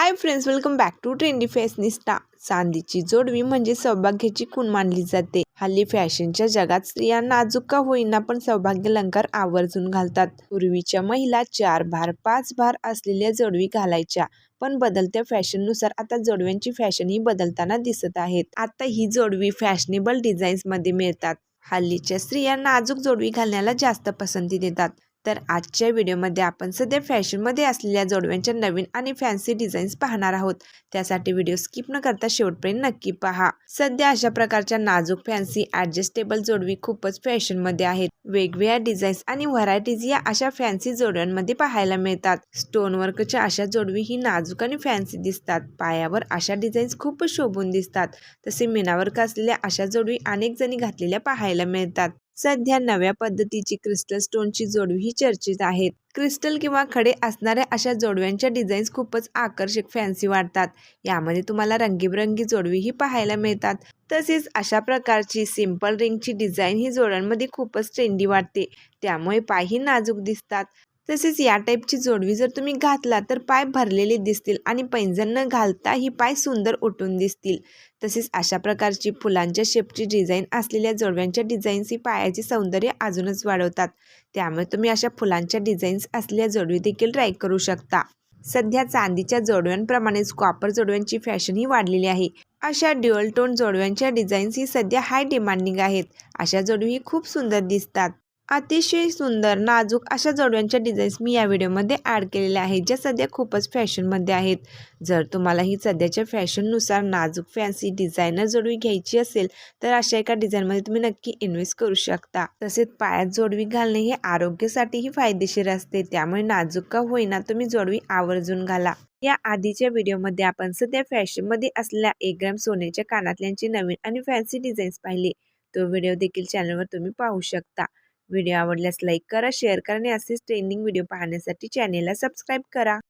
Hi friends welcome back to trendy fashionista चांदीची जोडवी म्हणजे सौभाग्याची खूण मानली जाते. हल्ली फॅशनच्या जगात स्त्रिया नाजूक का होईना पण सौभाग्य अलंकार आवर्जून घालतात. पूर्वीच्या महिला चार भार पाच भार असलेल्या जोडवी घालायच्या पण बदलत्या फॅशननुसार आता जोडव्यांची फॅशन ही बदलताना दिसत आहेत. आता ही जोडवी फॅशनेबल डिझाईन्समध्ये मिळतात. हल्लीच्या स्त्रिया नाजूक जोडवी घालण्याला जास्त पसंती देतात. तर आजच्या व्हिडिओमध्ये आपण सध्या फॅशनमध्ये असलेल्या जोडव्यांच्या नवीन आणि फॅन्सी डिझाईन्स पाहणार आहोत. त्यासाठी व्हिडिओ स्किप न करता शेवटपर्यंत नक्की पहा. सध्या अशा प्रकारच्या नाजूक फॅन्सी ॲडजस्टेबल जोडवी खूपच फॅशनमध्ये आहेत. वेगवेगळ्या डिझाईन्स आणि व्हरायटीज या अशा फॅन्सी जोडव्यांमध्ये पाहायला मिळतात. स्टोनवर्कच्या अशा जोडवी ही नाजूक आणि फॅन्सी दिसतात. पायावर अशा डिझाईन्स खूपच शोभून दिसतात. तसे मीनावर्क असलेल्या अशा जोडवी अनेक जणी घातलेल्या पाहायला मिळतात. सध्या नव्या पद्धतीची क्रिस्टल स्टोनची जोडवीही चर्चेत आहेत. क्रिस्टल किंवा खडे असणाऱ्या अशा जोडव्यांच्या डिझाईन्स खूपच आकर्षक फॅन्सी वाटतात. यामध्ये तुम्हाला रंगीबरंगी जोडवीही पाहायला मिळतात. तसेच अशा प्रकारची सिंपल रिंगची डिझाईन ही जोड्यांमध्ये खूपच ट्रेंडी वाटते. त्यामुळे पायही नाजूक दिसतात. तसेच या टाईपची जोडवी जर तुम्ही घातला तर पाय भरलेले दिसतील आणि पैंजण न घालता ही पाय सुंदर उठून दिसतील. तसेच अशा प्रकारची फुलांच्या शेपची डिझाईन असलेल्या जोडव्यांच्या डिझाईन्स ही पायाचे सौंदर्य अजूनच वाढवतात. त्यामुळे तुम्ही अशा फुलांच्या डिझाईन्स असलेल्या जोडवी देखील ट्राय करू शकता. सध्या चांदीच्या जोडव्यांप्रमाणेच कॉपर जोडव्यांची फॅशन ही वाढलेली आहे. अशा ड्युअल टोन जोडव्यांच्या डिझाईन्स ही सध्या हाय डिमांडिंग आहेत. अशा जोडवी खूप सुंदर दिसतात. अतिशय सुंदर नाजूक अशा जोडव्यांच्या डिझाईन्स मी या व्हिडिओमध्ये ॲड केलेल्या आहेत ज्या सध्या खूपच फॅशनमध्ये आहेत. जर तुम्हाला ही सध्याच्या फॅशननुसार नाजूक फॅन्सी डिझायनर जोडवी घ्यायची असेल तर अशा एका डिझाईनमध्ये तुम्ही नक्की इन्व्हेस्ट करू शकता. तसेच पायात जोडवी घालणे हे आरोग्यासाठीही फायदेशीर असते त्यामुळे नाजूक का होईना तुम्ही जोडवी आवर्जून घाला. या आधीच्या व्हिडिओमध्ये आपण सध्या फॅशनमध्ये असलेल्या एक ग्रॅम सोन्याच्या कानातल्यांची नवीन आणि फॅन्सी डिझाईन्स पाहिले. तो व्हिडिओ देखील चॅनलवर तुम्ही पाहू शकता. व्हिडिओ आवडल्यास लाईक करा शेअर करा आणि असेच ट्रेंडिंग व्हिडिओ पाहण्यासाठी चॅनेलला सबस्क्राईब करा.